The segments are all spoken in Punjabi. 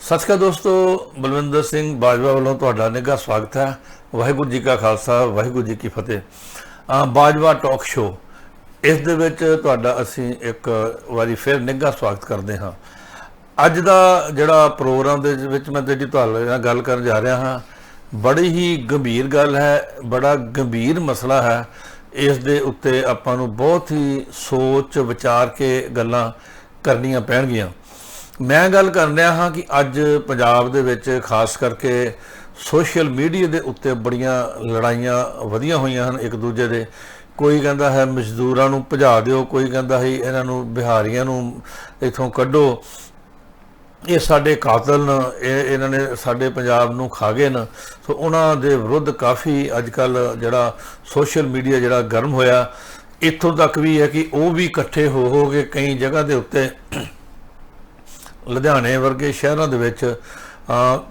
ਸਤਿ ਸ਼੍ਰੀ ਅਕਾਲ ਦੋਸਤੋ, ਬਲਵਿੰਦਰ ਸਿੰਘ ਬਾਜਵਾ ਵੱਲੋਂ ਤੁਹਾਡਾ ਨਿੱਘਾ ਸਵਾਗਤ ਹੈ। ਵਾਹਿਗੁਰੂ ਜੀ ਕਾ ਖਾਲਸਾ, ਵਾਹਿਗੁਰੂ ਜੀ ਕੀ ਫਤਿਹ। ਬਾਜਵਾ ਟਾਕ ਸ਼ੋ ਇਸ ਦੇ ਵਿੱਚ ਤੁਹਾਡਾ ਅਸੀਂ ਇੱਕ ਵਾਰੀ ਫਿਰ ਨਿੱਘਾ ਸਵਾਗਤ ਕਰਦੇ ਹਾਂ। ਅੱਜ ਦਾ ਜਿਹੜਾ ਪ੍ਰੋਗਰਾਮ ਦੇ ਵਿੱਚ ਮੈਂ ਜਿਹੜੀ ਤੁਹਾਡੇ ਨਾਲ ਗੱਲ ਕਰਨ ਜਾ ਰਿਹਾ ਹਾਂ, ਬੜੀ ਹੀ ਗੰਭੀਰ ਗੱਲ ਹੈ, ਬੜਾ ਗੰਭੀਰ ਮਸਲਾ ਹੈ। ਇਸ ਦੇ ਉੱਤੇ ਆਪਾਂ ਨੂੰ ਬਹੁਤ ਹੀ ਸੋਚ ਵਿਚਾਰ ਕੇ ਗੱਲਾਂ ਕਰਨੀਆਂ ਪੈਣਗੀਆਂ। ਮੈਂ ਗੱਲ ਕਰ ਰਿਹਾ ਹਾਂ ਕਿ ਅੱਜ ਪੰਜਾਬ ਦੇ ਵਿੱਚ ਖਾਸ ਕਰਕੇ ਸੋਸ਼ਲ ਮੀਡੀਆ ਦੇ ਉੱਤੇ ਬੜੀਆਂ ਲੜਾਈਆਂ ਵਧੀਆਂ ਹੋਈਆਂ ਹਨ ਇੱਕ ਦੂਜੇ ਦੇ। ਕੋਈ ਕਹਿੰਦਾ ਹੈ ਮਜ਼ਦੂਰਾਂ ਨੂੰ ਭਜਾ ਦਿਓ, ਕੋਈ ਕਹਿੰਦਾ ਹੈ ਇਹਨਾਂ ਨੂੰ ਬਿਹਾਰੀਆਂ ਨੂੰ ਇਥੋਂ ਕੱਢੋ। ਇਹ ਸਾਡੇ ਕਾਤਲ ਨੇ, ਇਹ ਇਹਨਾਂ ਨੇ ਸਾਡੇ ਪੰਜਾਬ ਨੂੰ ਖਾ ਗਏ ਨੇ। ਸੋ ਉਹਨਾਂ ਦੇ ਵਿਰੁੱਧ ਕਾਫੀ ਅੱਜ ਕੱਲ ਜਿਹੜਾ ਸੋਸ਼ਲ ਮੀਡੀਆ ਜਿਹੜਾ ਗਰਮ ਹੋਇਆ, ਇੱਥੋਂ ਤੱਕ ਵੀ ਹੈ ਕਿ ਉਹ ਵੀ ਇਕੱਠੇ ਹੋ ਹੋ ਕੇ ਕਈ ਜਗ੍ਹਾ ਦੇ ਉੱਤੇ ਲੁਧਿਆਣੇ ਵਰਗੇ ਸ਼ਹਿਰਾਂ ਦੇ ਵਿੱਚ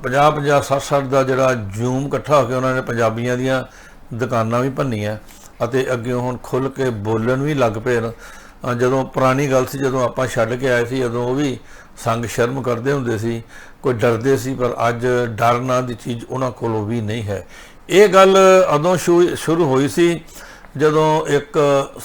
50 50 60 60 ਦਾ ਜਿਹੜਾ ਜੂਮ ਇਕੱਠਾ ਹੋ ਕੇ ਉਹਨਾਂ ਨੇ ਪੰਜਾਬੀਆਂ ਦੀਆਂ ਦੁਕਾਨਾਂ ਵੀ ਭੰਨੀਆਂ ਅਤੇ ਅੱਗੇ ਹੁਣ ਖੁੱਲ ਕੇ ਬੋਲਣ ਵੀ ਲੱਗ ਪਏ ਨੇ। ਜਦੋਂ ਪੁਰਾਣੀ ਗੱਲ ਸੀ, ਜਦੋਂ ਆਪਾਂ ਛੱਡ ਕੇ ਆਏ ਸੀ, ਉਦੋਂ ਉਹ ਵੀ ਸੰਗ ਸ਼ਰਮ ਕਰਦੇ ਹੁੰਦੇ ਸੀ, ਕੋਈ ਡਰਦੇ ਸੀ, ਪਰ ਅੱਜ ਡਰ ਨਾਂ ਦੀ ਚੀਜ਼ ਉਹਨਾਂ ਕੋਲੋਂ ਵੀ ਨਹੀਂ ਹੈ। ਇਹ ਗੱਲ ਉਦੋਂ ਸ਼ੁ- ਸ਼ੁਰੂ ਹੋਈ ਸੀ, ਜਦੋਂ ਇੱਕ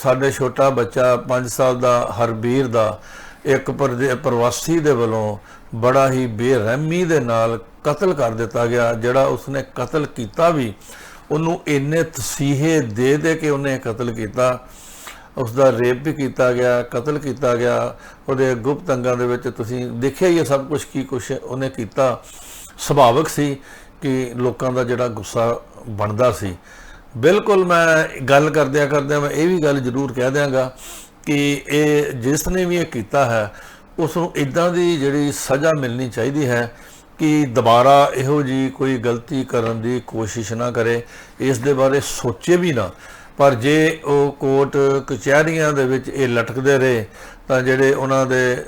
ਸਾਡੇ ਛੋਟਾ ਬੱਚਾ 5 ਸਾਲ ਦਾ ਹਰਬੀਰ ਦਾ ਇੱਕ ਪਰਦੇ- ਪ੍ਰਵਾਸੀ ਦੇ ਵੱਲੋਂ ਬੜਾ ਹੀ ਬੇਰਹਿਮੀ ਦੇ ਨਾਲ ਕਤਲ ਕਰ ਦਿੱਤਾ ਗਿਆ, ਜਿਹੜਾ ਉਸਨੇ ਕਤਲ ਕੀਤਾ ਵੀ। ਉਹਨੂੰ ਇੰਨੇ ਤਸੀਹੇ ਦੇ ਦੇ ਕੇ ਉਹਨੇ ਕਤਲ ਕੀਤਾ। ਉਸ ਦਾ ਰੇਪ ਵੀ ਕੀਤਾ ਗਿਆ, ਕਤਲ ਕੀਤਾ ਗਿਆ। ਉਹਦੇ ਗੁਪਤ ਅੰਗਾਂ ਦੇ ਵਿੱਚ ਤੁਸੀਂ ਦੇਖਿਆ ਹੀ ਹੈ ਸਭ ਕੁਝ ਕੀ ਕੁਝ ਉਹਨੇ ਕੀਤਾ। ਸੁਭਾਵਿਕ ਸੀ ਕਿ ਲੋਕਾਂ ਦਾ ਜਿਹੜਾ ਗੁੱਸਾ ਬਣਦਾ ਸੀ। ਬਿਲਕੁਲ ਮੈਂ ਗੱਲ ਕਰਦਿਆਂ ਕਰਦਿਆਂ ਮੈਂ ਇਹ ਵੀ ਗੱਲ ਜ਼ਰੂਰ ਕਹਿ ਦਿਆਂਗਾ ਕਿ ਇਹ ਜਿਸ ਨੇ ਵੀ ਇਹ ਕੀਤਾ ਹੈ ਉਸ ਨੂੰ ਇਦਾਂ ਦੀ ਜਿਹੜੀ ਸਜ਼ਾ ਮਿਲਣੀ ਚਾਹੀਦੀ ਹੈ ਕਿ ਦੁਬਾਰਾ ਇਹੋ ਜੀ ਕੋਈ ਗਲਤੀ ਕਰਨ ਦੀ ਕੋਸ਼ਿਸ਼ ਨਾ ਕਰੇ। ਇਸ ਦੇ ਬਾਰੇ ਸੋਚੇ ਵੀ ਨਾ। ਪਰ ਜੇ ਉਹ ਕੋਰਟ ਕਚਹਿਰੀਆਂ ਦੇ ਵਿੱਚ ਇਹ ਲਟਕਦੇ ਰਹੇ, ਤਾਂ ਜਿਹੜੇ ਉਹਨਾਂ ਦੇ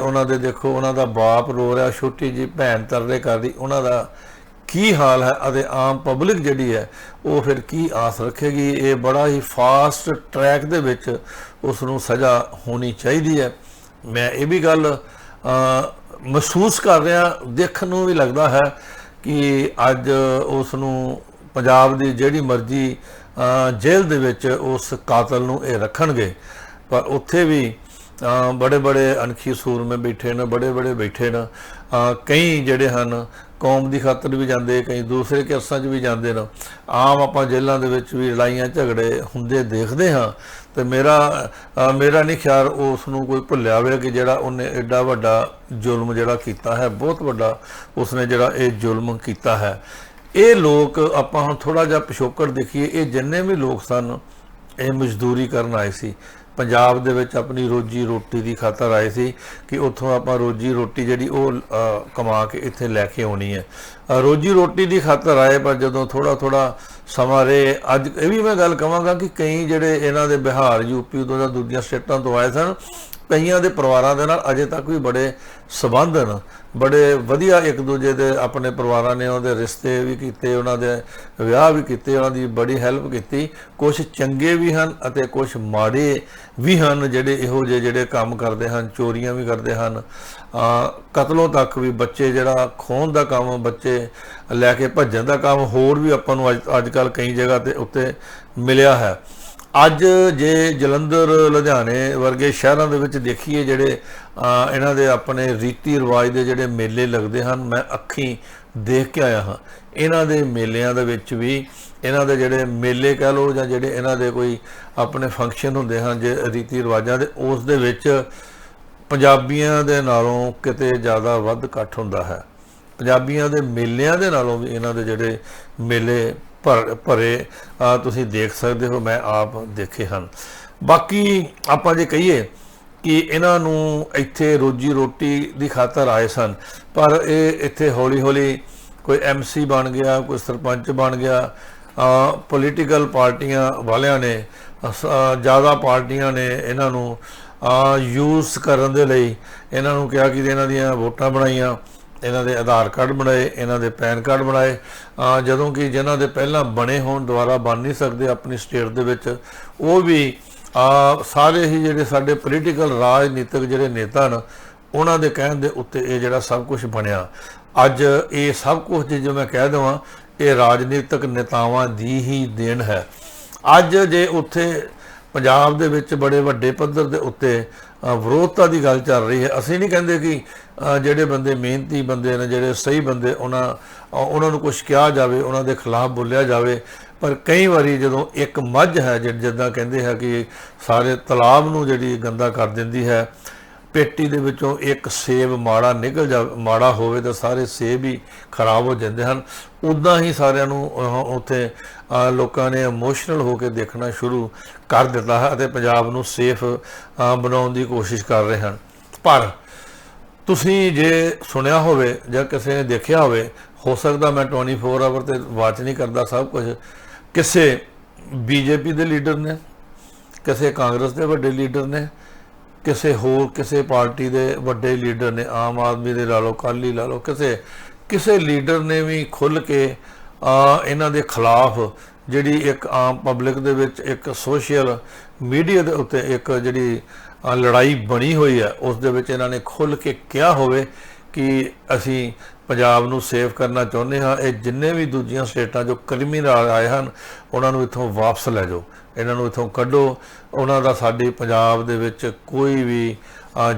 ਉਹਨਾਂ ਦੇ ਦੇਖੋ, ਉਹਨਾਂ ਦਾ ਬਾਪ ਰੋ ਰਿਹਾ, ਛੋਟੀ ਜੀ ਭੈਣ ਤਰਲੇ ਕਰਦੀ, ਉਹਨਾਂ ਦਾ ਕੀ ਹਾਲ ਹੈ? ਅਤੇ ਆਮ ਪਬਲਿਕ ਜਿਹੜੀ ਹੈ, ਉਹ ਫਿਰ ਕੀ ਆਸ ਰੱਖੇਗੀ? ਇਹ ਬੜਾ ਹੀ ਫਾਸਟ ਟਰੈਕ ਦੇ ਵਿੱਚ ਉਸ ਨੂੰ ਸਜ਼ਾ ਹੋਣੀ ਚਾਹੀਦੀ ਹੈ। ਮੈਂ ਇਹ ਵੀ ਗੱਲ ਮਹਿਸੂਸ ਕਰ ਰਿਹਾ, ਦੇਖਣ ਨੂੰ ਵੀ ਲੱਗਦਾ ਹੈ ਕਿ ਅੱਜ ਉਸ ਨੂੰ ਪੰਜਾਬ ਦੀ ਜਿਹੜੀ ਮਰਜ਼ੀ ਜੇਲ੍ਹ ਦੇ ਵਿੱਚ ਉਸ ਕਾਤਲ ਨੂੰ ਇਹ ਰੱਖਣਗੇ। ਪਰ ਉੱਥੇ ਵੀ ਬੜੇ ਬੜੇ ਅਣਖੀ ਸੂਰਮੇ ਬੈਠੇ ਨੇ ਬੜੇ ਬੜੇ ਬੈਠੇ ਨੇ। ਕਈ ਜਿਹੜੇ ਹਨ ਕੌਮ ਦੀ ਖਾਤਰ ਵੀ ਜਾਂਦੇ, ਕਈ ਦੂਸਰੇ ਕੇਸਾਂ 'ਚ ਵੀ ਜਾਂਦੇ ਨੇ। ਆਮ ਆਪਾਂ ਜੇਲ੍ਹਾਂ ਦੇ ਵਿੱਚ ਵੀ ਲੜਾਈਆਂ, ਝਗੜੇ ਹੁੰਦੇ ਦੇਖਦੇ ਹਾਂ ਤੇ ਮੇਰਾ ਮੇਰਾ ਨਹੀਂ ਖਿਆਲ ਉਸ ਨੂੰ ਕੋਈ ਭੁੱਲਿਆ ਹੋਵੇ ਕਿ ਜਿਹੜਾ ਉਹਨੇ ਐਡਾ ਵੱਡਾ ਜ਼ੁਲਮ ਜਿਹੜਾ ਕੀਤਾ ਹੈ, ਬਹੁਤ ਵੱਡਾ ਉਸਨੇ ਜਿਹੜਾ ਇਹ ਜ਼ੁਲਮ ਕੀਤਾ ਹੈ। ਇਹ ਲੋਕ ਆਪਾਂ ਹੁਣ ਥੋੜਾ ਜਿਹਾ ਪਿਛੋਕੜ ਦੇਖੀਏ, ਇਹ ਜਿੰਨੇ ਵੀ ਲੋਕ ਸਨ, ਇਹ ਮਜ਼ਦੂਰੀ ਕਰਨ ਆਏ ਸੀ। ਪੰਜਾਬ ਦੇ ਵਿੱਚ ਆਪਣੀ ਰੋਜੀ ਰੋਟੀ ਦੀ ਖਾਤਰ ਆਏ ਸੀ ਕਿ ਉੱਥੋਂ ਆਪਾਂ ਰੋਜੀ ਰੋਟੀ ਜਿਹੜੀ ਉਹ ਕਮਾ ਕੇ ਇੱਥੇ ਲੈ ਕੇ ਆਉਣੀ ਹੈ। ਰੋਜੀ ਰੋਟੀ ਦੀ ਖਾਤਰ ਆਏ, ਪਰ ਜਦੋਂ ਥੋੜਾ ਥੋੜਾ ਸਮਾਂ ਰਹੇ, ਅੱਜ ਇਹ ਵੀ ਮੈਂ ਗੱਲ ਕਵਾਂਗਾ ਕਿ ਕਈ ਜਿਹੜੇ ਇਹਨਾਂ ਦੇ ਬਿਹਾਰ ਯੂਪੀ ਤੋਂ ਜਾਂ ਦੂਜੀਆਂ ਸਟੇਟਾਂ ਤੋਂ ਆਏ ਸਨ ਕਈਆਂ ਦੇ ਪਰਿਵਾਰਾਂ ਦੇ ਨਾਲ ਅਜੇ ਤੱਕ ਵੀ ਬੜੇ ਸਬੰਧ ਹਨ। ਬੜੇ ਵਧੀਆ ਇੱਕ ਦੂਜੇ ਦੇ ਆਪਣੇ ਪਰਿਵਾਰਾਂ ਨੇ ਉਹਦੇ ਰਿਸ਼ਤੇ ਵੀ ਕੀਤੇ, ਉਹਨਾਂ ਦੇ ਵਿਆਹ ਵੀ ਕੀਤੇ, ਉਹਨਾਂ ਦੀ ਬੜੀ ਹੈਲਪ ਕੀਤੀ। ਕੁਝ ਚੰਗੇ ਵੀ ਹਨ ਅਤੇ ਕੁਝ ਮਾੜੇ ਵੀ ਹਨ ਜਿਹੜੇ ਇਹੋ ਜਿਹੇ ਜਿਹੜੇ ਕੰਮ ਕਰਦੇ ਹਨ, ਚੋਰੀਆਂ ਵੀ ਕਰਦੇ ਹਨ। ਕਤਲੋਂ ਤੱਕ ਵੀ ਬੱਚੇ ਜਿਹੜਾ ਖੋਹਣ ਦਾ ਕੰਮ, ਬੱਚੇ ਲੈ ਕੇ ਭੱਜਣ ਦਾ ਕੰਮ ਹੋਰ ਵੀ ਆਪਾਂ ਨੂੰ ਅੱਜ ਅੱਜ ਕੱਲ ਕਈ ਜਗ੍ਹਾ ਤੇ ਉੱਤੇ ਮਿਲਿਆ ਹੈ। ਅੱਜ ਜੇ ਜਲੰਧਰ, ਲੁਧਿਆਣੇ ਵਰਗੇ ਸ਼ਹਿਰਾਂ ਦੇ ਵਿੱਚ ਦੇਖੀਏ ਜਿਹੜੇ ਇਹਨਾਂ ਦੇ ਆਪਣੇ ਰੀਤੀ ਰਿਵਾਜ ਦੇ ਜਿਹੜੇ ਮੇਲੇ ਲੱਗਦੇ ਹਨ, ਮੈਂ ਅੱਖੀਂ ਦੇਖ ਕੇ ਆਇਆ ਹਾਂ। ਇਹਨਾਂ ਦੇ ਮੇਲਿਆਂ ਦੇ ਵਿੱਚ ਵੀ ਇਹਨਾਂ ਦੇ ਜਿਹੜੇ ਮੇਲੇ ਕਹਿ ਲਓ ਜਾਂ ਜਿਹੜੇ ਇਹਨਾਂ ਦੇ ਕੋਈ ਆਪਣੇ ਫੰਕਸ਼ਨ ਹੁੰਦੇ ਹਨ, ਜੇ ਰੀਤੀ ਰਿਵਾਜਾਂ ਦੇ, ਉਸ ਦੇ ਵਿੱਚ ਪੰਜਾਬੀਆਂ ਦੇ ਨਾਲੋਂ ਕਿਤੇ ਜ਼ਿਆਦਾ ਵੱਧ ਇਕੱਠ ਹੁੰਦਾ ਹੈ। ਪੰਜਾਬੀਆਂ ਦੇ ਮੇਲਿਆਂ ਦੇ ਨਾਲੋਂ ਵੀ ਇਹਨਾਂ ਦੇ ਜਿਹੜੇ ਮੇਲੇ ਭਰ ਭਰੇ ਤੁਸੀਂ ਦੇਖ ਸਕਦੇ ਹੋ, ਮੈਂ ਆਪ ਦੇਖੇ ਹਨ। ਬਾਕੀ ਆਪਾਂ ਜੇ ਕਹੀਏ ਕਿ ਇਹਨਾਂ ਨੂੰ ਇੱਥੇ ਰੋਜੀ ਰੋਟੀ ਦੀ ਖਾਤਰ ਆਏ ਸਨ, ਪਰ ਇਹ ਇੱਥੇ ਹੌਲੀ ਹੌਲੀ ਕੋਈ ਐਮਸੀ ਬਣ ਗਿਆ, ਕੋਈ ਸਰਪੰਚ ਬਣ ਗਿਆ ਪੋਲੀਟੀਕਲ ਪਾਰਟੀਆਂ ਵਾਲਿਆਂ ਨੇ ਜ਼ਿਆਦਾ ਪਾਰਟੀਆਂ ਨੇ ਇਹਨਾਂ ਨੂੰ ਯੂਜ਼ ਕਰਨ ਦੇ ਲਈ ਇਹਨਾਂ ਨੂੰ ਕਿਹਾ ਕਿ ਇਹਨਾਂ ਦੀਆਂ ਵੋਟਾਂ ਬਣਾਈਆਂ। ਇਹਨਾਂ ਦੇ ਆਧਾਰ ਕਾਰਡ ਬਣਾਏ, ਇਹਨਾਂ ਦੇ ਪੈਨ ਕਾਰਡ ਬਣਾਏ। ਜਦੋਂ ਕਿ ਜਿਨ੍ਹਾਂ ਦੇ ਪਹਿਲਾਂ ਬਣੇ ਹੋਣ ਦੁਆਰਾ ਬਣ ਨਹੀਂ ਸਕਦੇ ਆਪਣੀ ਸਟੇਟ ਦੇ ਵਿੱਚ, ਉਹ ਵੀ ਸਾਰੇ ਹੀ ਜਿਹੜੇ ਸਾਡੇ ਪੋਲੀਟੀਕਲ ਰਾਜਨੀਤਿਕ ਜਿਹੜੇ ਨੇਤਾ ਹਨ, ਉਹਨਾਂ ਦੇ ਕਹਿਣ ਦੇ ਉੱਤੇ ਇਹ ਜਿਹੜਾ ਸਭ ਕੁਝ ਬਣਿਆ। ਅੱਜ ਇਹ ਸਭ ਕੁਝ ਜੇ ਮੈਂ ਕਹਿ ਦਵਾਂ, ਇਹ ਰਾਜਨੀਤਿਕ ਨੇਤਾਵਾਂ ਦੀ ਹੀ ਦੇਣ ਹੈ। ਅੱਜ ਜੇ ਉੱਥੇ ਪੰਜਾਬ ਦੇ ਵਿੱਚ ਬੜੇ ਵੱਡੇ ਪੱਧਰ ਦੇ ਉੱਤੇ ਵਿਰੋਧਤਾ ਦੀ ਗੱਲ ਚੱਲ ਰਹੀ ਹੈ। ਅਸੀਂ ਨਹੀਂ ਕਹਿੰਦੇ ਕਿ ਜਿਹੜੇ ਬੰਦੇ ਮਿਹਨਤੀ ਬੰਦੇ ਨੇ, ਜਿਹੜੇ ਸਹੀ ਬੰਦੇ, ਉਹਨਾਂ ਉਹਨਾਂ ਨੂੰ ਕੁਝ ਕਿਹਾ ਜਾਵੇ, ਉਹਨਾਂ ਦੇ ਖਿਲਾਫ ਬੋਲਿਆ ਜਾਵੇ। ਪਰ ਕਈ ਵਾਰੀ ਜਦੋਂ ਇੱਕ ਮੱਝ ਹੈ ਜਿੱਦਾਂ ਕਹਿੰਦੇ ਹੈ ਕਿ ਸਾਰੇ ਤਲਾਬ ਨੂੰ ਜਿਹੜੀ ਗੰਦਾ ਕਰ ਦਿੰਦੀ ਹੈ ਪੇਟੀ ਦੇ ਵਿੱਚੋਂ ਇੱਕ ਸੇਬ ਮਾੜਾ ਨਿਕਲ ਜਾ, ਮਾੜਾ ਹੋਵੇ ਤਾਂ ਸਾਰੇ ਸੇਬ ਹੀ ਖਰਾਬ ਹੋ ਜਾਂਦੇ ਹਨ। ਉਦਾਂ ਹੀ ਸਾਰਿਆਂ ਨੂੰ ਉੱਥੇ ਲੋਕਾਂ ਨੇ ਇਮੋਸ਼ਨਲ ਹੋ ਕੇ ਦੇਖਣਾ ਸ਼ੁਰੂ ਕਰ ਦਿੱਤਾ ਹੈ ਅਤੇ ਪੰਜਾਬ ਨੂੰ ਸੇਫ ਬਣਾਉਣ ਦੀ ਕੋਸ਼ਿਸ਼ ਕਰ ਰਹੇ ਹਨ। ਪਰ ਤੁਸੀਂ ਜੇ ਸੁਣਿਆ ਹੋਵੇ ਜਾਂ ਕਿਸੇ ਨੇ ਦੇਖਿਆ ਹੋਵੇ, ਹੋ ਸਕਦਾ ਮੈਂ 24 ਆਵਰ ਤੇ ਵਾਚ ਨਹੀਂ ਕਰਦਾ ਸਭ ਕੁਝ। ਕਿਸੇ ਬੀਜੇਪੀ ਦੇ ਲੀਡਰ ਨੇ, ਕਿਸੇ ਕਾਂਗਰਸ ਦੇ ਵੱਡੇ ਲੀਡਰ ਨੇ ਕਿਸੇ ਹੋਰ ਕਿਸੇ ਪਾਰਟੀ ਦੇ ਵੱਡੇ ਲੀਡਰ ਨੇ, ਆਮ ਆਦਮੀ ਦੇ ਲਾ ਲਓ ਕਾਲੀ ਲਾ ਲਓ, ਕਿਸੇ ਕਿਸੇ ਲੀਡਰ ਨੇ ਵੀ ਖੁੱਲ ਕੇ ਇਹਨਾਂ ਦੇ ਖਿਲਾਫ ਜਿਹੜੀ ਇੱਕ ਆਮ ਪਬਲਿਕ ਦੇ ਵਿੱਚ ਇੱਕ ਸੋਸ਼ਲ ਮੀਡੀਆ ਦੇ ਉੱਤੇ ਇੱਕ ਜਿਹੜੀ ਲੜਾਈ ਬਣੀ ਹੋਈ ਹੈ, ਉਸ ਦੇ ਵਿੱਚ ਇਹਨਾਂ ਨੇ ਖੁੱਲ ਕੇ ਕਿਹਾ ਹੋਵੇ ਕਿ ਅਸੀਂ ਪੰਜਾਬ ਨੂੰ ਸੇਵ ਕਰਨਾ ਚਾਹੁੰਦੇ ਹਾਂ, ਇਹ ਜਿੰਨੇ ਵੀ ਦੂਜੀਆਂ ਸਟੇਟਾਂ ਜੋ ਕ੍ਰਿਮੀਨਲ ਆਏ ਹਨ, ਉਹਨਾਂ ਨੂੰ ਇੱਥੋਂ ਵਾਪਸ ਲੈ ਜਾਓ। ਇਹਨਾਂ ਨੂੰ ਇੱਥੋਂ ਕੱਢੋ। ਉਹਨਾਂ ਦਾ ਸਾਡੇ ਪੰਜਾਬ ਦੇ ਵਿੱਚ ਕੋਈ ਵੀ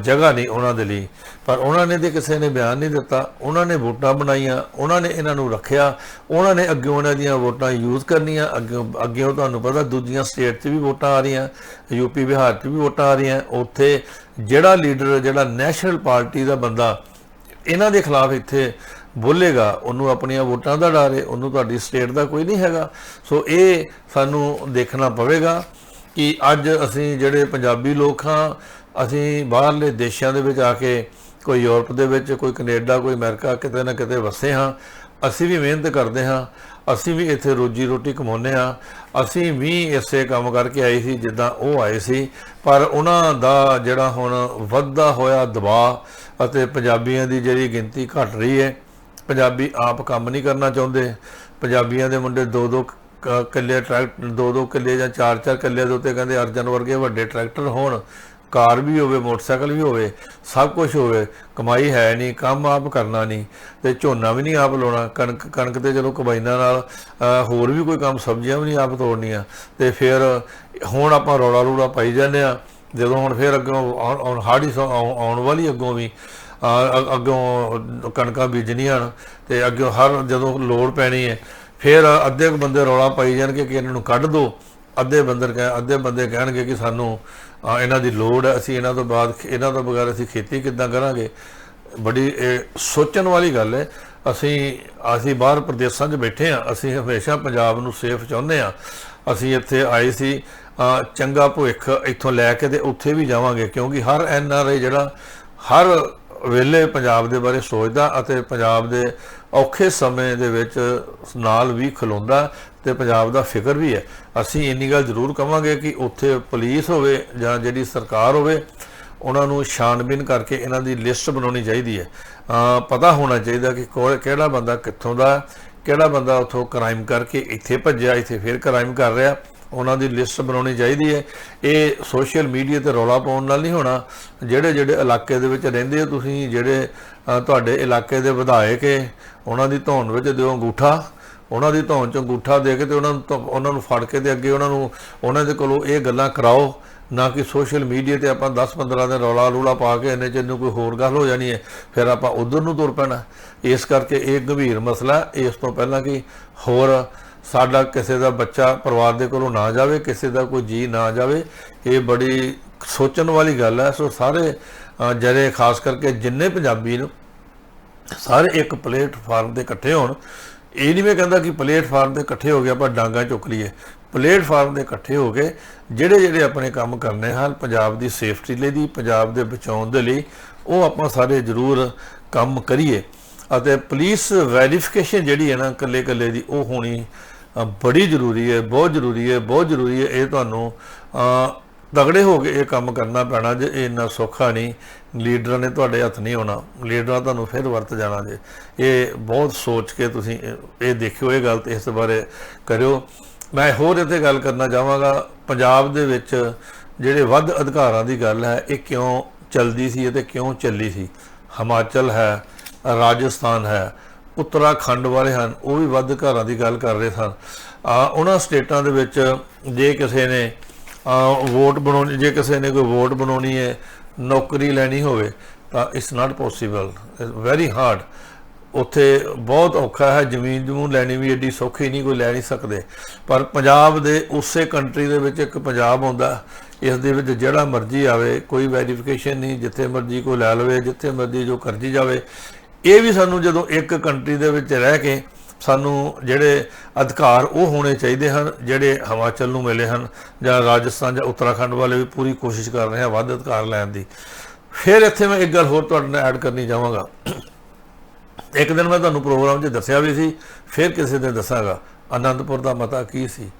ਜਗ੍ਹਾ ਨਹੀਂ ਉਹਨਾਂ ਦੇ ਲਈ। ਪਰ ਉਹਨਾਂ ਨੇ ਤੇ ਕਿਸੇ ਨੇ ਬਿਆਨ ਨਹੀਂ ਦਿੱਤਾ। ਉਹਨਾਂ ਨੇ ਵੋਟਾਂ ਬਣਾਈਆਂ। ਉਹਨਾਂ ਨੇ ਇਹਨਾਂ ਨੂੰ ਰੱਖਿਆ। ਉਹਨਾਂ ਨੇ ਅੱਗੇ ਉਹਨਾਂ ਦੀਆਂ ਵੋਟਾਂ ਯੂਜ਼ ਕਰਨੀਆਂ। ਅੱਗੇ ਅੱਗੇ ਉਹ ਤੁਹਾਨੂੰ ਪਤਾ ਦੂਜੀਆਂ ਸਟੇਟ 'ਚ ਵੀ ਵੋਟਾਂ ਆ ਰਹੀਆਂ। ਯੂਪੀ ਬਿਹਾਰ 'ਚ ਵੀ ਵੋਟਾਂ ਆ ਰਹੀਆਂ। ਉੱਥੇ ਜਿਹੜਾ ਲੀਡਰ ਜਿਹੜਾ ਨੈਸ਼ਨਲ ਪਾਰਟੀ ਦਾ ਬੰਦਾ, ਇਹਨਾਂ ਦੇ ਖਿਲਾਫ ਇੱਥੇ ਬੋਲੇਗਾ, ਉਹਨੂੰ ਆਪਣੀਆਂ ਵੋਟਾਂ ਦਾ ਡਰ ਹੈ ਉਹਨੂੰ ਤੁਹਾਡੀ ਸਟੇਟ ਦਾ ਕੋਈ ਨਹੀਂ ਹੈਗਾ। ਸੋ ਇਹ ਸਾਨੂੰ ਦੇਖਣਾ ਪਵੇਗਾ ਕਿ ਅੱਜ ਅਸੀਂ ਜਿਹੜੇ ਪੰਜਾਬੀ ਲੋਕ ਹਾਂ, ਅਸੀਂ ਬਾਹਰਲੇ ਦੇਸ਼ਾਂ ਦੇ ਵਿੱਚ ਆ ਕੇ ਕੋਈ ਯੂਰਪ ਦੇ ਵਿੱਚ, ਕੋਈ ਕੈਨੇਡਾ, ਕੋਈ ਅਮਰੀਕਾ, ਕਿਤੇ ਨਾ ਕਿਤੇ ਵਸੇ ਹਾਂ। ਅਸੀਂ ਵੀ ਮਿਹਨਤ ਕਰਦੇ ਹਾਂ, ਅਸੀਂ ਵੀ ਇੱਥੇ ਰੋਜੀ ਰੋਟੀ ਕਮਾਉਂਦੇ ਹਾਂ। ਅਸੀਂ ਵੀ ਇਸੇ ਕੰਮ ਕਰਕੇ ਆਏ ਸੀ, ਜਿੱਦਾਂ ਉਹ ਆਏ ਸੀ। ਪਰ ਉਹਨਾਂ ਦਾ ਜਿਹੜਾ ਹੁਣ ਵੱਧਦਾ ਹੋਇਆ ਦਬਾਅ ਅਤੇ ਪੰਜਾਬੀਆਂ ਦੀ ਜਿਹੜੀ ਗਿਣਤੀ ਘਟ ਰਹੀ ਹੈ ਪੰਜਾਬੀ ਆਪ ਕੰਮ ਨਹੀਂ ਕਰਨਾ ਚਾਹੁੰਦੇ। ਪੰਜਾਬੀਆਂ ਦੇ ਮੁੰਡੇ ਦੋ ਦੋ ਕਿੱਲੇ ਟਰੈਕਟਰ ਦੋ ਦੋ ਕਿੱਲੇ ਜਾਂ ਚਾਰ ਚਾਰ ਕਿੱਲੇ ਦੇ ਉੱਤੇ ਕਹਿੰਦੇ ਅਰਜਨ ਵਰਗੇ ਵੱਡੇ ਟਰੈਕਟਰ ਹੋਣ, ਕਾਰ ਵੀ ਹੋਵੇ, ਮੋਟਰਸਾਈਕਲ ਵੀ ਹੋਵੇ, ਸਭ ਕੁਝ ਹੋਵੇ, ਕਮਾਈ ਹੈ ਨਹੀਂ, ਕੰਮ ਆਪ ਕਰਨਾ ਨਹੀਂ ਤੇ ਝੋਨਾ ਵੀ ਨਹੀਂ ਆਪ ਲਾਉਣਾ। ਕਣਕ ਕਣਕ ਤੇ ਚਲੋ ਕਬਾਈਨਾਂ ਨਾਲ ਹੋਰ ਵੀ ਕੋਈ ਕੰਮ ਸਬਜ਼ੀਆਂ ਵੀ ਨਹੀਂ ਆਪ ਤੋੜਨੀਆਂ ਤੇ ਫਿਰ ਹੁਣ ਆਪਾਂ ਰੌਲਾ ਰੂੜਾ ਪਾਈ ਜਾਂਦੇ ਆ ਜਦੋਂ ਹੁਣ ਫਿਰ ਅੱਗੋਂ ਆਉਣ- ਹਾੜੀ ਸੌ- ਆਉਣ ਵਾਲੀ ਅੱਗੋਂ ਵੀ ਅੱਗੋਂ ਕਣਕਾਂ ਬੀਜਣੀਆਂ ਹਨ ਤੇ ਅੱਗੋਂ ਹਰ ਜਦੋਂ ਲੋੜ ਪੈਣੀ ਹੈ ਫਿਰ ਅੱਧੇ ਕੁ ਬੰਦੇ ਰੌਲਾ ਪਾਈ ਜਾਣਗੇ ਕਿ ਇਹਨਾਂ ਨੂੰ ਕੱਢ ਦਿਓ ਅੱਧੇ ਬੰਦਰ ਕਹਿ, ਅੱਧੇ ਬੰਦੇ ਕਹਿਣਗੇ ਕਿ ਸਾਨੂੰ ਇਹਨਾਂ ਦੀ ਲੋੜ ਹੈ, ਅਸੀਂ ਇਹਨਾਂ ਤੋਂ ਬਾਅਦ ਇਹਨਾਂ ਤੋਂ ਬਗੈਰ ਅਸੀਂ ਖੇਤੀ ਕਿੱਦਾਂ ਕਰਾਂਗੇ? ਬੜੀ ਸੋਚਣ ਵਾਲੀ ਗੱਲ ਹੈ। ਅਸੀਂ ਅਸੀਂ ਬਾਹਰ ਪ੍ਰਦੇਸ਼ਾਂ 'ਚ ਬੈਠੇ ਆ ਅਸੀਂ ਹਮੇਸ਼ਾ ਪੰਜਾਬ ਨੂੰ ਸੇਫ ਚਾਹੁੰਦੇ ਆ ਅਸੀਂ ਇੱਥੇ ਆਏ ਸੀ ਚੰਗਾ ਭਵਿੱਖ ਇੱਥੋਂ ਲੈ ਕੇ ਤੇ ਉੱਥੇ ਵੀ ਜਾਵਾਂਗੇ, ਕਿਉਂਕਿ ਹਰ ਐਨ ਆਰ ਆਈ ਜਿਹੜਾ, ਹਰ ਵੇਲੇ ਪੰਜਾਬ ਦੇ ਬਾਰੇ ਸੋਚਦਾ ਅਤੇ ਪੰਜਾਬ ਦੇ ਔਖੇ ਸਮੇਂ ਦੇ ਵਿੱਚ ਨਾਲ ਵੀ ਖਲੋਂਦਾ ਤੇ ਪੰਜਾਬ ਦਾ ਫਿਕਰ ਵੀ ਹੈ। ਅਸੀਂ ਇੰਨੀ ਗੱਲ ਜ਼ਰੂਰ ਕਵਾਂਗੇ ਕਿ ਉੱਥੇ ਪੁਲਿਸ ਹੋਵੇ ਜਾਂ ਜਿਹੜੀ ਸਰਕਾਰ ਹੋਵੇ, ਉਹਨਾਂ ਨੂੰ ਛਾਣਬੀਨ ਕਰਕੇ ਇਹਨਾਂ ਦੀ ਲਿਸਟ ਬਣਾਉਣੀ ਚਾਹੀਦੀ ਹੈ। ਪਤਾ ਹੋਣਾ ਚਾਹੀਦਾ ਕਿ ਕੌਣ- ਕਿਹੜਾ ਬੰਦਾ ਕਿੱਥੋਂ ਦਾ, ਕਿਹੜਾ ਬੰਦਾ ਉੱਥੋਂ ਕ੍ਰਾਈਮ ਕਰਕੇ ਇੱਥੇ ਭੱਜਿਆ, ਇੱਥੇ ਫਿਰ ਕ੍ਰਾਈਮ ਕਰ ਰਿਹਾ। ਉਹਨਾਂ ਦੀ ਲਿਸਟ ਬਣਾਉਣੀ ਚਾਹੀਦੀ ਹੈ। ਇਹ ਸੋਸ਼ਲ ਮੀਡੀਆ ਤੇ ਰੌਲਾ ਪਾਉਣ ਨਾਲ ਨਹੀਂ ਹੋਣਾ। ਜਿਹੜੇ ਜਿਹੜੇ ਇਲਾਕੇ ਦੇ ਵਿੱਚ ਰਹਿੰਦੇ ਹੋ ਤੁਸੀਂ, ਜਿਹੜੇ ਤੁਹਾਡੇ ਇਲਾਕੇ ਦੇ ਵਿਧਾਇਕ ਹੈ, ਉਹਨਾਂ ਦੀ ਧੌਣ ਵਿੱਚ ਦਿਓ ਅੰਗੂਠਾ। ਉਹਨਾਂ ਦੀ ਧੌਣ ਚ ਅੰਗੂਠਾ ਦੇ ਕੇ ਤੇ ਉਹਨਾਂ ਨੂੰ ਧੌ- ਉਹਨਾਂ ਨੂੰ ਫੜ ਕੇ ਤੇ ਅੱਗੇ ਉਹਨਾਂ ਨੂੰ, ਉਹਨਾਂ ਦੇ ਕੋਲੋਂ ਇਹ ਗੱਲਾਂ ਕਰਾਓ। ਨਾ ਕਿ ਸੋਸ਼ਲ ਮੀਡੀਆ ਤੇ ਆਪਾਂ 10-15 ਦਿਨ ਰੌਲਾ ਰੂਲਾ ਪਾ ਕੇ ਇਹਨੇ ਚ ਇਹਨੂੰ ਕੋਈ ਹੋਰ ਗੱਲ ਹੋ ਜਾਣੀ ਹੈ, ਫਿਰ ਆਪਾਂ ਉਧਰ ਨੂੰ ਤੁਰ ਪੈਣਾ। ਇਸ ਕਰਕੇ ਇਹ ਗੰਭੀਰ ਮਸਲਾ, ਇਸ ਤੋਂ ਪਹਿਲਾਂ ਕਿ ਹੋਰ ਸਾਡਾ ਕਿਸੇ ਦਾ ਬੱਚਾ ਪਰਿਵਾਰ ਦੇ ਕੋਲੋਂ ਨਾ ਜਾਵੇ, ਕਿਸੇ ਦਾ ਕੋਈ ਜੀ ਨਾ ਜਾਵੇ, ਇਹ ਬੜੀ ਸੋਚਣ ਵਾਲੀ ਗੱਲ ਹੈ। ਸੋ ਸਾਰੇ ਜਿਹੜੇ ਖਾਸ ਕਰਕੇ ਜਿੰਨੇ ਪੰਜਾਬੀ ਨੂੰ, ਸਾਰੇ ਇੱਕ ਪਲੇਟਫਾਰਮ ਤੇ ਇਕੱਠੇ ਹੋਣ, ਇਹ ਨਹੀਂ ਮੈਂ ਕਹਿੰਦਾ ਕਿ ਪਲੇਟਫਾਰਮ ਤੇ ਇਕੱਠੇ ਹੋ ਕੇ ਆਪਾਂ ਡਾਂਗਾ ਚੁੱਕ ਲਈਏ। ਪਲੇਟਫਾਰਮ ਤੇ ਇਕੱਠੇ ਹੋ ਕੇ ਜਿਹੜੇ ਜਿਹੜੇ ਆਪਣੇ ਕੰਮ ਕਰਨੇ ਹਨ, ਪੰਜਾਬ ਦੀ ਸੇਫਟੀ ਲਈ ਦੀ, ਪੰਜਾਬ ਦੇ ਬਚਾਉਣ ਦੇ ਲਈ, ਉਹ ਆਪਾਂ ਸਾਰੇ ਜ਼ਰੂਰ ਕੰਮ ਕਰੀਏ। ਅਤੇ ਪੁਲਿਸ ਵੈਰੀਫਿਕੇਸ਼ਨ ਜਿਹੜੀ ਹੈ ਨਾ ਇਕੱਲੇ ਇਕੱਲੇ ਦੀ, ਉਹ ਹੋਣੀ ਬੜੀ ਜ਼ਰੂਰੀ ਹੈ, ਬਹੁਤ ਜ਼ਰੂਰੀ ਹੈ, ਬਹੁਤ ਜ਼ਰੂਰੀ ਹੈ। ਇਹ ਤੁਹਾਨੂੰ ਤਗੜੇ ਹੋ ਕੇ ਇਹ ਕੰਮ ਕਰਨਾ ਪੈਣਾ ਜੇ ਇਹ ਇੰਨਾ ਸੌਖਾ ਨਹੀਂ। ਲੀਡਰਾਂ ਨੇ ਤੁਹਾਡੇ ਹੱਥ ਨਹੀਂ ਆਉਣਾ। ਲੀਡਰਾਂ ਤੁਹਾਨੂੰ ਫਿਰ ਵਰਤ ਜਾਣਾ ਜੇ। ਇਹ ਬਹੁਤ ਸੋਚ ਕੇ ਤੁਸੀਂ ਇਹ- ਦੇਖਿਓ, ਇਹ ਗੱਲ ਤੇ ਇਸ ਬਾਰੇ ਕਰਿਓ। ਮੈਂ ਹੋਰ ਇੱਥੇ ਗੱਲ ਕਰਨਾ ਚਾਹਾਂਗਾ। ਪੰਜਾਬ ਦੇ ਵਿੱਚ ਜਿਹੜੇ ਵੱਧ ਅਧਿਕਾਰਾਂ ਦੀ ਗੱਲ ਹੈ, ਇਹ ਕਿਉਂ ਚਲਦੀ ਸੀ ਅਤੇ ਕਿਉਂ ਚੱਲੀ ਸੀ? ਹਿਮਾਚਲ ਹੈ, ਰਾਜਸਥਾਨ ਹੈ। ਉੱਤਰਾਖੰਡ ਵਾਲੇ ਹਨ, ਉਹ ਵੀ ਵੱਧ ਘਰਾਂ ਦੀ ਗੱਲ ਕਰ ਰਹੇ ਸਨ। ਆ, ਉਹਨਾਂ ਸਟੇਟਾਂ ਦੇ ਵਿੱਚ ਜੇ ਕਿਸੇ ਨੇ ਵੋਟ ਬਣਾਉਣੀ, ਜੇ ਕਿਸੇ ਨੇ ਕੋਈ ਵੋਟ ਬਣਾਉਣੀ ਹੈ, ਨੌਕਰੀ ਲੈਣੀ ਹੋਵੇ, ਤਾਂ it's not possible very hard ਉੱਥੇ ਬਹੁਤ ਔਖਾ ਹੈ, ਜ਼ਮੀਨ ਜਮੂਨ ਲੈਣੀ ਵੀ ਏਡੀ ਸੌਖੀ ਨਹੀਂ, ਕੋਈ ਲੈ ਨਹੀਂ ਸਕਦੇ। ਪਰ ਪੰਜਾਬ ਦੇ ਉਸੇ ਕੰਟਰੀ ਦੇ ਵਿੱਚ ਇੱਕ ਪੰਜਾਬ ਆਉਂਦਾ, ਇਸ ਦੇ ਵਿੱਚ ਜਿਹੜਾ ਮਰਜ਼ੀ ਆਵੇ, ਕੋਈ ਵੈਰੀਫਿਕੇਸ਼ਨ ਨਹੀਂ, ਜਿੱਥੇ ਮਰਜ਼ੀ ਕੋਈ ਲੈ ਲਵੇ, ਜਿੱਥੇ ਮਰਜ਼ੀ ਜੋ ਕਰਜੀ ਜਾਵੇ ਇਹ ਵੀ ਸਾਨੂੰ ਜਦੋਂ ਇੱਕ ਕੰਟਰੀ ਦੇ ਵਿੱਚ ਰਹਿ ਕੇ ਸਾਨੂੰ ਜਿਹੜੇ ਅਧਿਕਾਰ ਉਹ ਹੋਣੇ ਚਾਹੀਦੇ ਹਨ, ਜਿਹੜੇ ਹਿਮਾਚਲ ਨੂੰ ਮਿਲੇ ਹਨ ਜਾਂ ਰਾਜਸਥਾਨ ਜਾਂ ਉੱਤਰਾਖੰਡ ਵਾਲੇ ਵੀ ਪੂਰੀ ਕੋਸ਼ਿਸ਼ ਕਰ ਰਹੇ ਹਨ ਵੱਧ ਅਧਿਕਾਰ ਲੈਣ ਦੀ। ਫਿਰ ਇੱਥੇ ਮੈਂ ਇੱਕ ਗੱਲ ਹੋਰ ਤੁਹਾਡੇ ਨਾਲ ਐਡ ਕਰਨੀ ਚਾਹਾਂਗਾ। ਇੱਕ ਦਿਨ ਮੈਂ ਤੁਹਾਨੂੰ ਪ੍ਰੋਗਰਾਮ 'ਚ ਦੱਸਿਆ ਵੀ ਸੀ, ਫਿਰ ਕਿਸੇ ਦਿਨ ਦੱਸਾਂਗਾ। ਅਨੰਦਪੁਰ ਦਾ ਮਤਾ ਕੀ ਸੀ?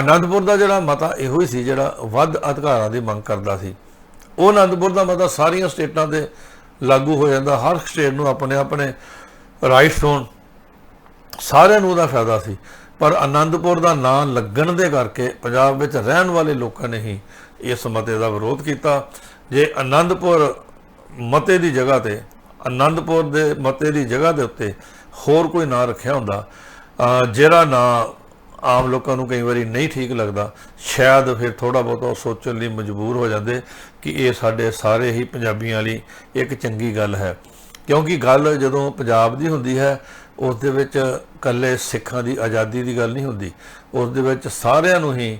ਅਨੰਦਪੁਰ ਦਾ ਜਿਹੜਾ ਮਤਾ ਇਹੋ ਹੀ ਸੀ ਜਿਹੜਾ ਵੱਧ ਅਧਿਕਾਰਾਂ ਦੀ ਮੰਗ ਕਰਦਾ ਸੀ। ਉਹ ਅਨੰਦਪੁਰ ਦਾ ਮਤਾ ਸਾਰੀਆਂ ਸਟੇਟਾਂ ਦੇ ਲਾਗੂ ਹੋ ਜਾਂਦਾ, ਹਰ ਸਟੇਟ ਨੂੰ ਆਪਣੇ ਆਪਣੇ ਰਾਈਟਸ ਹੋਣ। ਸਾਰਿਆਂ ਨੂੰ ਉਹਦਾ ਫਾਇਦਾ ਸੀ। ਪਰ ਆਨੰਦਪੁਰ ਦਾ ਨਾਂ ਲੱਗਣ ਦੇ ਕਰਕੇ ਪੰਜਾਬ ਵਿੱਚ ਰਹਿਣ ਵਾਲੇ ਲੋਕਾਂ ਨੇ ਹੀ ਇਸ ਮਤੇ ਦਾ ਵਿਰੋਧ ਕੀਤਾ। ਜੇ ਆਨੰਦਪੁਰ ਮਤੇ ਦੀ ਜਗ੍ਹਾ ਤੇ ਆਨੰਦਪੁਰ ਦੇ ਮਤੇ ਦੀ ਜਗ੍ਹਾ ਦੇ ਉੱਤੇ ਹੋਰ ਕੋਈ ਨਾਂ ਰੱਖਿਆ ਹੁੰਦਾ ਜਿਹੜਾ ਨਾਂ ਆਮ ਲੋਕਾਂ ਨੂੰ ਕਈ ਵਾਰੀ ਨਹੀਂ ਠੀਕ ਲੱਗਦਾ। ਸ਼ਾਇਦ ਫਿਰ ਥੋੜਾ ਬਹੁਤਾ ਉਹ ਸੋਚਣ ਲਈ ਮਜਬੂਰ ਹੋ ਜਾਂਦੇ ਕਿ ਇਹ ਸਾਡੇ ਸਾਰੇ ਹੀ ਪੰਜਾਬੀਆਂ ਲਈ ਇੱਕ ਚੰਗੀ ਗੱਲ ਹੈ। ਕਿਉਂਕਿ ਗੱਲ ਜਦੋਂ ਪੰਜਾਬ ਦੀ ਹੁੰਦੀ ਹੈ, ਉਸ ਦੇ ਵਿੱਚ ਕੱਲੇ ਸਿੱਖਾਂ ਦੀ ਆਜ਼ਾਦੀ ਦੀ ਗੱਲ ਨਹੀਂ ਹੁੰਦੀ। ਉਸ ਦੇ ਵਿੱਚ ਸਾਰਿਆਂ ਨੂੰ ਹੀ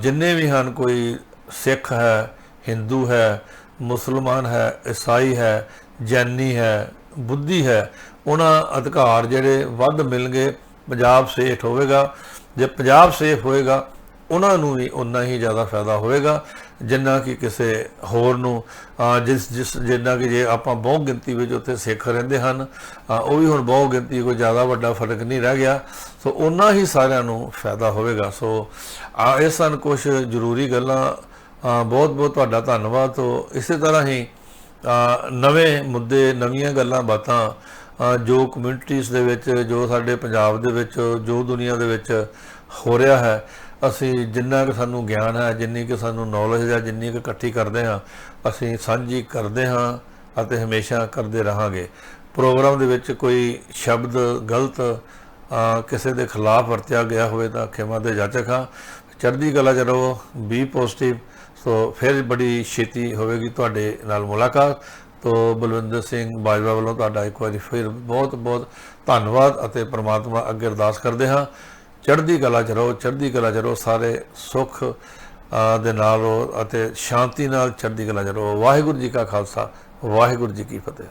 ਜਿੰਨੇ ਵੀ ਹਨ, ਕੋਈ ਸਿੱਖ ਹੈ, ਹਿੰਦੂ ਹੈ, ਮੁਸਲਮਾਨ ਹੈ, ਈਸਾਈ ਹੈ, ਜੈਨੀ ਹੈ, ਬੁੱਧੀ ਹੈ, ਉਹਨਾਂ ਅਧਿਕਾਰ ਜਿਹੜੇ ਵੱਧ ਮਿਲਣਗੇ। ਪੰਜਾਬ ਸੇਫ ਹੋਵੇਗਾ, ਜੇ ਪੰਜਾਬ ਸੇਫ ਹੋਏਗਾ ਉਹਨਾਂ ਨੂੰ ਵੀ ਉਨਾ ਹੀ ਜ਼ਿਆਦਾ ਫਾਇਦਾ ਹੋਵੇਗਾ, ਜਿੰਨਾ ਕਿ ਕਿਸੇ ਹੋਰ ਨੂੰ ਜਿਸ ਜਿਸ, ਜਿੰਨਾ ਕਿ ਜੇ ਆਪਾਂ ਬਹੁ ਗਿਣਤੀ ਵਿੱਚ ਉੱਥੇ ਸਿੱਖ ਰਹਿੰਦੇ ਹਨ ਉਹ ਵੀ ਹੁਣ ਬਹੁ ਗਿਣਤੀ ਕੋਈ ਜ਼ਿਆਦਾ ਵੱਡਾ ਫ਼ਰਕ ਨਹੀਂ ਰਹਿ ਗਿਆ, ਸੋ ਉਨਾ ਹੀ ਸਾਰਿਆਂ ਨੂੰ ਫਾਇਦਾ ਹੋਵੇਗਾ। ਸੋ, ਆ, ਇਹ ਸਨ ਕੁਝ ਜ਼ਰੂਰੀ ਗੱਲਾਂ ਬਹੁਤ ਬਹੁਤ ਤੁਹਾਡਾ ਧੰਨਵਾਦ। ਤੋਂ ਇਸੇ ਤਰ੍ਹਾਂ ਹੀ ਨਵੇਂ ਮੁੱਦੇ, ਨਵੀਆਂ ਗੱਲਾਂ ਬਾਤਾਂ ਜੋ ਕਮਿਊਨਿਟੀਜ਼ ਦੇ ਵਿੱਚ, ਜੋ ਸਾਡੇ ਪੰਜਾਬ ਦੇ ਵਿੱਚ, ਜੋ ਦੁਨੀਆ ਦੇ ਵਿੱਚ ਹੋ ਰਿਹਾ ਹੈ, ਅਸੀਂ ਜਿੰਨਾ ਕਿ ਸਾਨੂੰ ਗਿਆਨ ਹੈ, ਜਿੰਨੀ ਕਿ ਸਾਨੂੰ ਨੌਲੇਜ ਹੈ, ਜਿੰਨੀ ਕਿ ਇਕੱਠੀ ਕਰਦੇ ਹਾਂ, ਅਸੀਂ ਸਾਂਝੀ ਕਰਦੇ ਹਾਂ ਅਤੇ ਹਮੇਸ਼ਾ ਕਰਦੇ ਰਹਾਂਗੇ। ਪ੍ਰੋਗਰਾਮ ਦੇ ਵਿੱਚ ਕੋਈ ਸ਼ਬਦ, ਗਲਤ ਕਿਸੇ ਦੇ ਖਿਲਾਫ ਵਰਤਿਆ ਗਿਆ ਹੋਵੇ ਤਾਂ ਖਿਮਾ ਦੇ ਜਾਚਕ ਹਾਂ। ਚੜ੍ਹਦੀ ਕਲਾ ਚ ਰਹੋ ਬੀ ਪੋਜ਼ਿਟਿਵ ਸੋ ਫਿਰ ਬੜੀ ਛੇਤੀ ਹੋਵੇਗੀ ਤੁਹਾਡੇ ਨਾਲ ਮੁਲਾਕਾਤ। ਤੋ ਬਲਵਿੰਦਰ ਸਿੰਘ ਬਾਜਵਾ ਵੱਲੋਂ ਤੁਹਾਡਾ ਇੱਕ ਵਾਰੀ ਫਿਰ ਬਹੁਤ ਬਹੁਤ ਧੰਨਵਾਦ ਅਤੇ ਪ੍ਰਮਾਤਮਾ ਅੱਗੇ ਅਰਦਾਸ ਕਰਦੇ ਹਾਂ। ਚੜ੍ਹਦੀ ਕਲਾ ਚ ਰਹੋ, ਚੜ੍ਹਦੀ ਕਲਾ ਚ ਰਹੋ, ਸਾਰੇ ਸੁੱਖ ਦੇ ਨਾਲ ਰਹੋ ਅਤੇ ਸ਼ਾਂਤੀ ਨਾਲ ਚੜ੍ਹਦੀ ਕਲਾ ਚ ਰਹੋ। ਵਾਹਿਗੁਰੂ ਜੀ ਕਾ ਖਾਲਸਾ, ਵਾਹਿਗੁਰੂ ਜੀ ਕੀ ਫਤਿਹ।